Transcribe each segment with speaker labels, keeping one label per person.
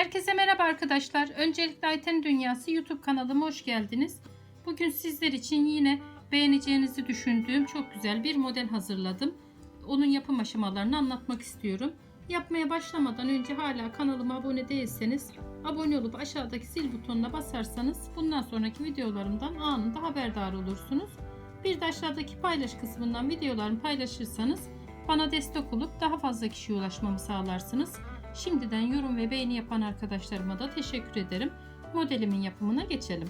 Speaker 1: Herkese merhaba arkadaşlar. Öncelikle Ayten Dünyası YouTube kanalıma hoş geldiniz. Bugün sizler için yine beğeneceğinizi düşündüğüm çok güzel bir model hazırladım. Onun yapım aşamalarını anlatmak istiyorum. Yapmaya başlamadan önce hala kanalıma abone değilseniz abone olup aşağıdaki zil butonuna basarsanız bundan sonraki videolarımdan anında haberdar olursunuz. Bir de aşağıdaki paylaş kısmından videolarımı paylaşırsanız bana destek olup daha fazla kişiye ulaşmamı sağlarsınız. Şimdiden yorum ve beğeni yapan arkadaşlarıma da teşekkür ederim. Modelimin yapımına geçelim.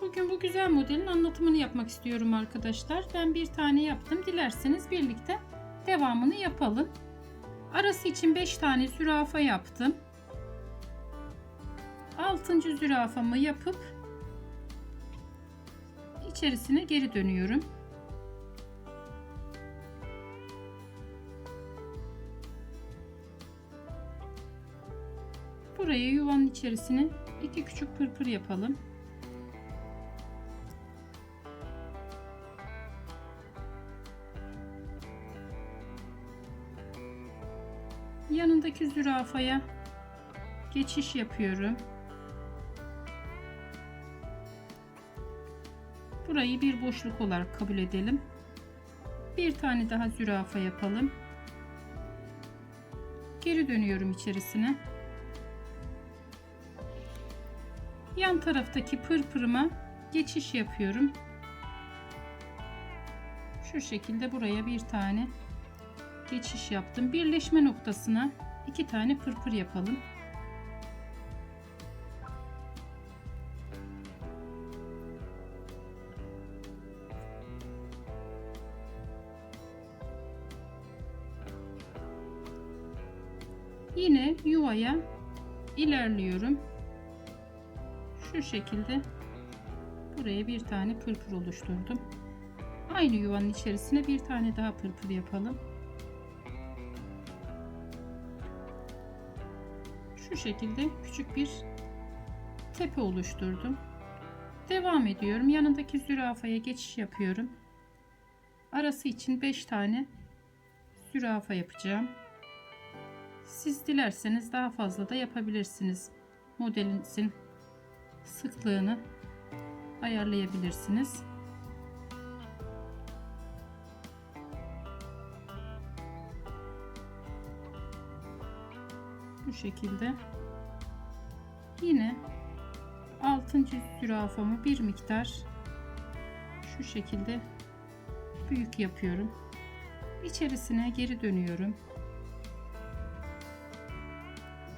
Speaker 1: Bugün bu güzel modelin anlatımını yapmak istiyorum arkadaşlar. Ben bir tane yaptım. Dilerseniz birlikte devamını yapalım. Arası için 5 tane zürafa yaptım. 6. zürafamı yapıp içerisine geri dönüyorum. İçerisine iki küçük pırpır yapalım. Yanındaki zürafaya geçiş yapıyorum. Burayı bir boşluk olarak kabul edelim. Bir tane daha zürafa yapalım. Geri dönüyorum içerisine. Yan taraftaki pırpırıma geçiş yapıyorum. Şu şekilde buraya bir tane geçiş yaptım. Birleşme noktasına iki tane pırpır yapalım. Yine yuvaya ilerliyorum şu şekilde buraya bir tane pırpır oluşturdum. Aynı yuvanın içerisine bir tane daha pırpır yapalım. Şu şekilde küçük bir tepe oluşturdum. Devam ediyorum. Yanındaki zürafaya geçiş yapıyorum. Arası için 5 tane zürafa yapacağım. Siz dilerseniz daha fazla da yapabilirsiniz. Modelinizin sıklığını ayarlayabilirsiniz. Bu şekilde yine 6. zürafamı bir miktar şu şekilde büyük yapıyorum. İçerisine geri dönüyorum.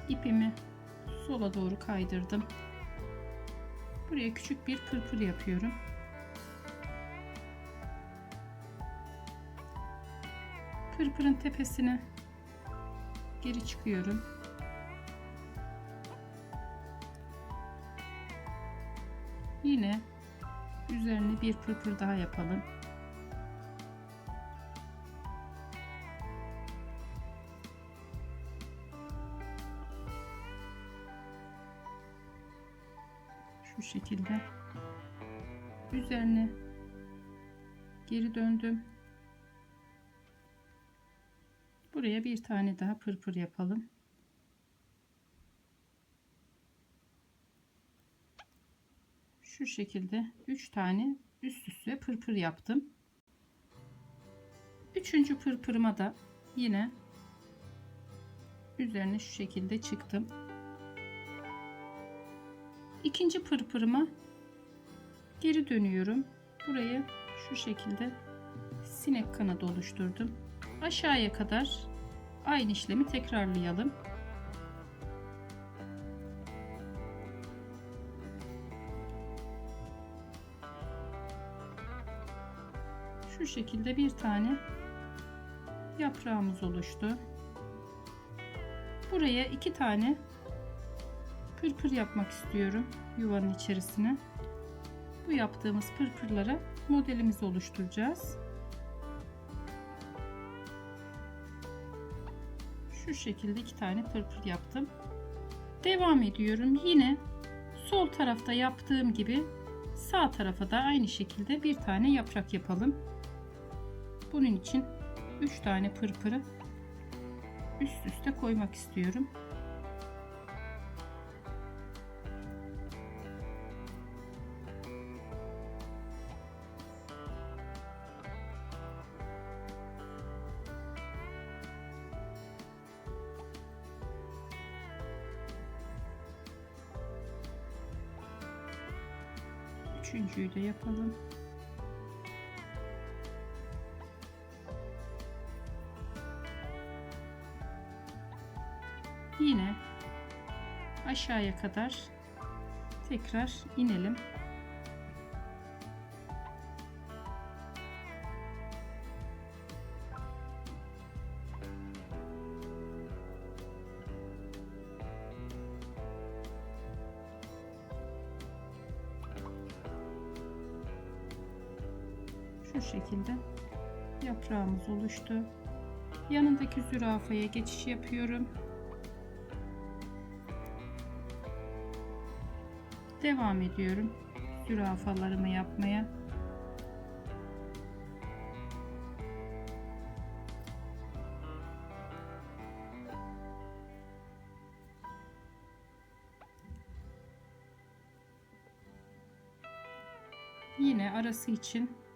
Speaker 1: İpimi sola doğru kaydırdım. Buraya küçük bir pırpır yapıyorum. Pırpırın tepesine geri çıkıyorum. Yine üzerine bir pırpır daha yapalım. Şu şekilde. Üzerine geri döndüm. Buraya bir tane daha pırpır yapalım. Şu şekilde 3 tane üst üste pırpır yaptım. Üçüncü pırpırıma da yine üzerine şu şekilde çıktım ikinci pırpırıma geri dönüyorum. Burayı şu şekilde sinek kanadı oluşturdum. Aşağıya kadar aynı işlemi tekrarlayalım. Şu şekilde bir tane yaprağımız oluştu. Buraya iki tane pırpır yapmak istiyorum yuvanın içerisine. Bu yaptığımız pırpırlara modelimizi oluşturacağız. Şu şekilde iki tane pırpır yaptım. Devam ediyorum. Yine sol tarafta yaptığım gibi sağ tarafa da aynı şekilde bir tane yaprak yapalım. Bunun için 3 tane pırpırı üst üste koymak istiyorum. Üçüncüyü de yapalım. Yine aşağıya kadar tekrar inelim. Şekilde yaprağımız oluştu. Yanındaki zürafaya geçiş yapıyorum. Devam ediyorum zürafalarımı yapmaya. Yine arası için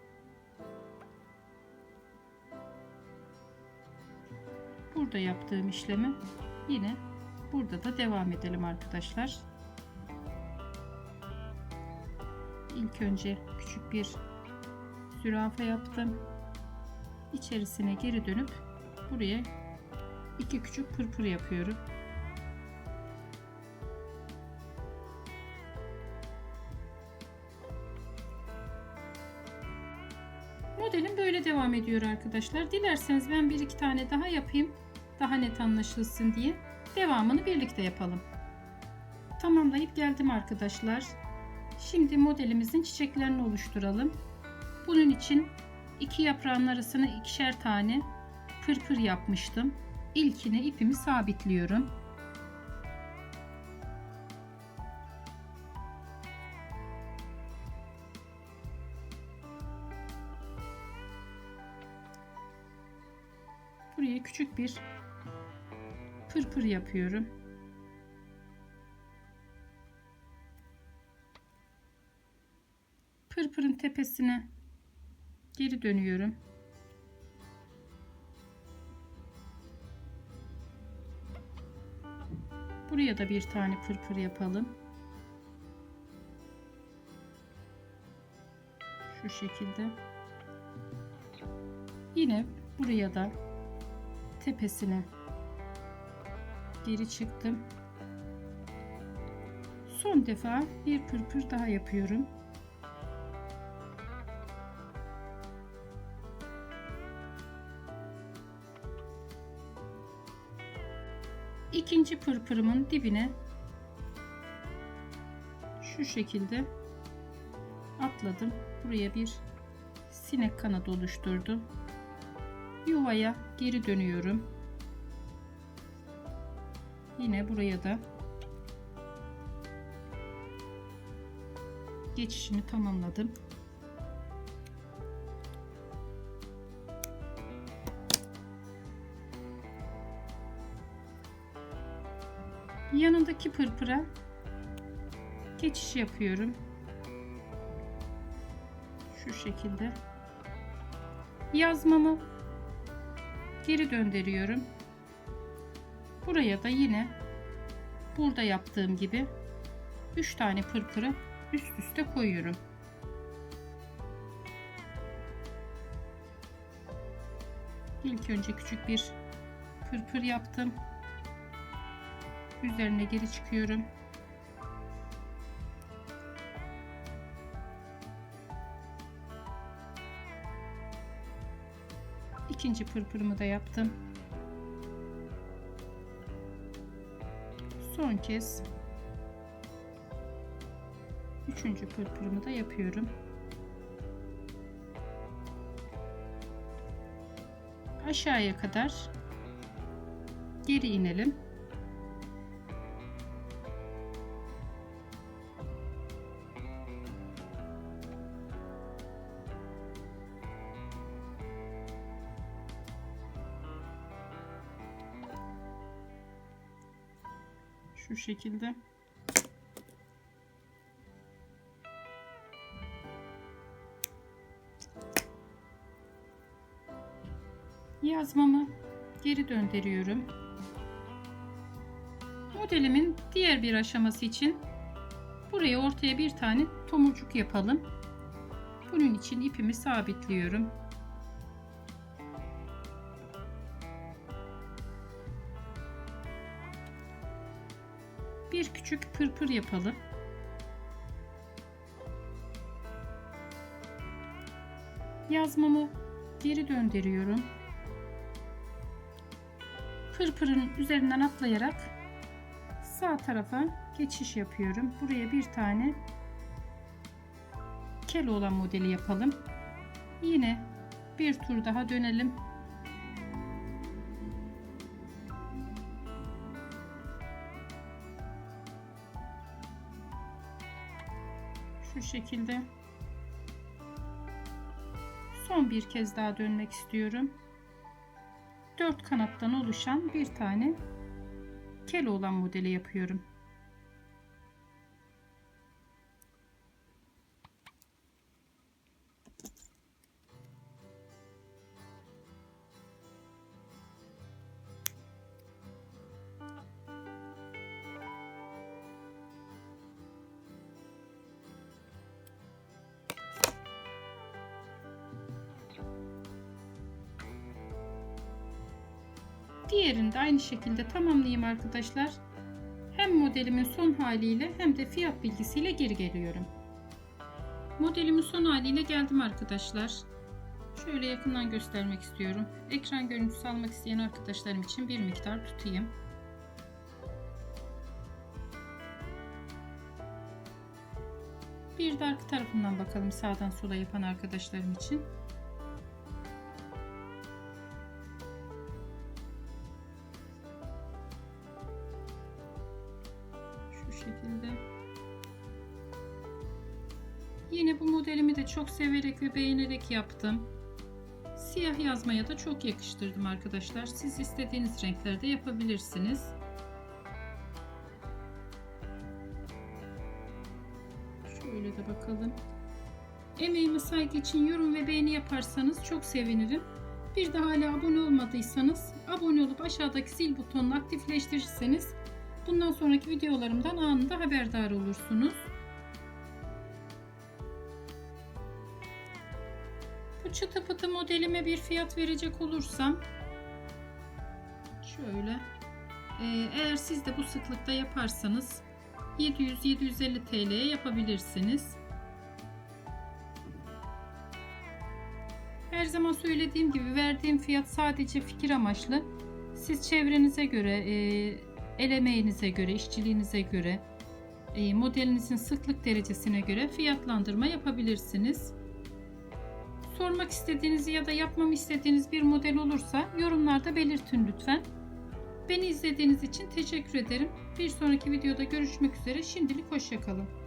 Speaker 1: burada yaptığım işlemi yine burada da devam edelim arkadaşlar. İlk önce küçük bir zürafa yaptım. İçerisine geri dönüp buraya iki küçük pırpır yapıyorum. Modelim böyle devam ediyor arkadaşlar. Dilerseniz ben bir iki tane daha yapayım. Daha net anlaşılsın diye. Devamını birlikte yapalım. Tamamlayıp geldim arkadaşlar. Şimdi modelimizin çiçeklerini oluşturalım. Bunun için iki yaprağın arasına ikişer tane pırpır yapmıştım. İlkine ipimi sabitliyorum. Küçük bir pırpır yapıyorum. Pırpırın tepesine geri dönüyorum. Buraya da bir tane pırpır yapalım. Şu şekilde. Yine buraya da tepesine geri çıktım. Son defa bir pırpır daha yapıyorum. ikinci pırpırımın dibine şu şekilde atladım. Buraya bir sinek kanadı oluşturdum. Yuvaya geri dönüyorum. Yine buraya da geçişini tamamladım. yanındaki pırpıra geçiş yapıyorum. Şu şekilde. Yazmamı geri döndürüyorum. Buraya da yine burada yaptığım gibi 3 tane pırpırı üst üste koyuyorum. İlk önce küçük bir pırpır yaptım üzerine geri çıkıyorum. İkinci pırpırımı da yaptım. Son kez üçüncü pırpırımı da yapıyorum. Aşağıya kadar geri inelim. Şu şekilde. Yazmamı geri döndürüyorum. Modelimin diğer bir aşaması için Buraya ortaya bir tane tomurcuk yapalım. Bunun için ipimi sabitliyorum. Bir küçük pırpır yapalım. Yazmamı geri döndürüyorum. Pırpırın üzerinden atlayarak sağ tarafa geçiş yapıyorum. Buraya bir tane kel olan modeli yapalım. Yine bir tur daha dönelim. Şu şekilde. Son bir kez daha dönmek istiyorum. Dört kanattan oluşan bir tane kel olan modeli yapıyorum. Diğerini de aynı şekilde tamamlayayım arkadaşlar. Hem modelimin son haliyle hem de fiyat bilgisiyle geri geliyorum. Modelimin son haliyle geldim arkadaşlar. Şöyle yakından göstermek istiyorum. Ekran görüntüsü almak isteyen arkadaşlarım için bir miktar tutayım. Bir de arka tarafından bakalım sağdan sola yapan arkadaşlarım için. Yine bu modelimi de çok severek ve beğenerek yaptım. Siyah yazmaya da çok yakıştırdım arkadaşlar. Siz istediğiniz renklerde yapabilirsiniz. Şöyle de bakalım. Emeğime saygı için yorum ve beğeni yaparsanız çok sevinirim. Bir de hala abone olmadıysanız abone olup aşağıdaki zil butonunu aktifleştirirseniz bundan sonraki videolarımdan anında haberdar olursunuz. Bu çıtı pıtı modelime bir fiyat verecek olursam şöyle e, eğer siz de bu sıklıkta yaparsanız 700-750 TL'ye yapabilirsiniz. Her zaman söylediğim gibi verdiğim fiyat sadece fikir amaçlı. Siz çevrenize göre, e, el emeğinize göre, işçiliğinize göre, e, modelinizin sıklık derecesine göre fiyatlandırma yapabilirsiniz. Sormak istediğiniz ya da yapmamı istediğiniz bir model olursa yorumlarda belirtin lütfen. Beni izlediğiniz için teşekkür ederim. Bir sonraki videoda görüşmek üzere. Şimdilik hoşçakalın.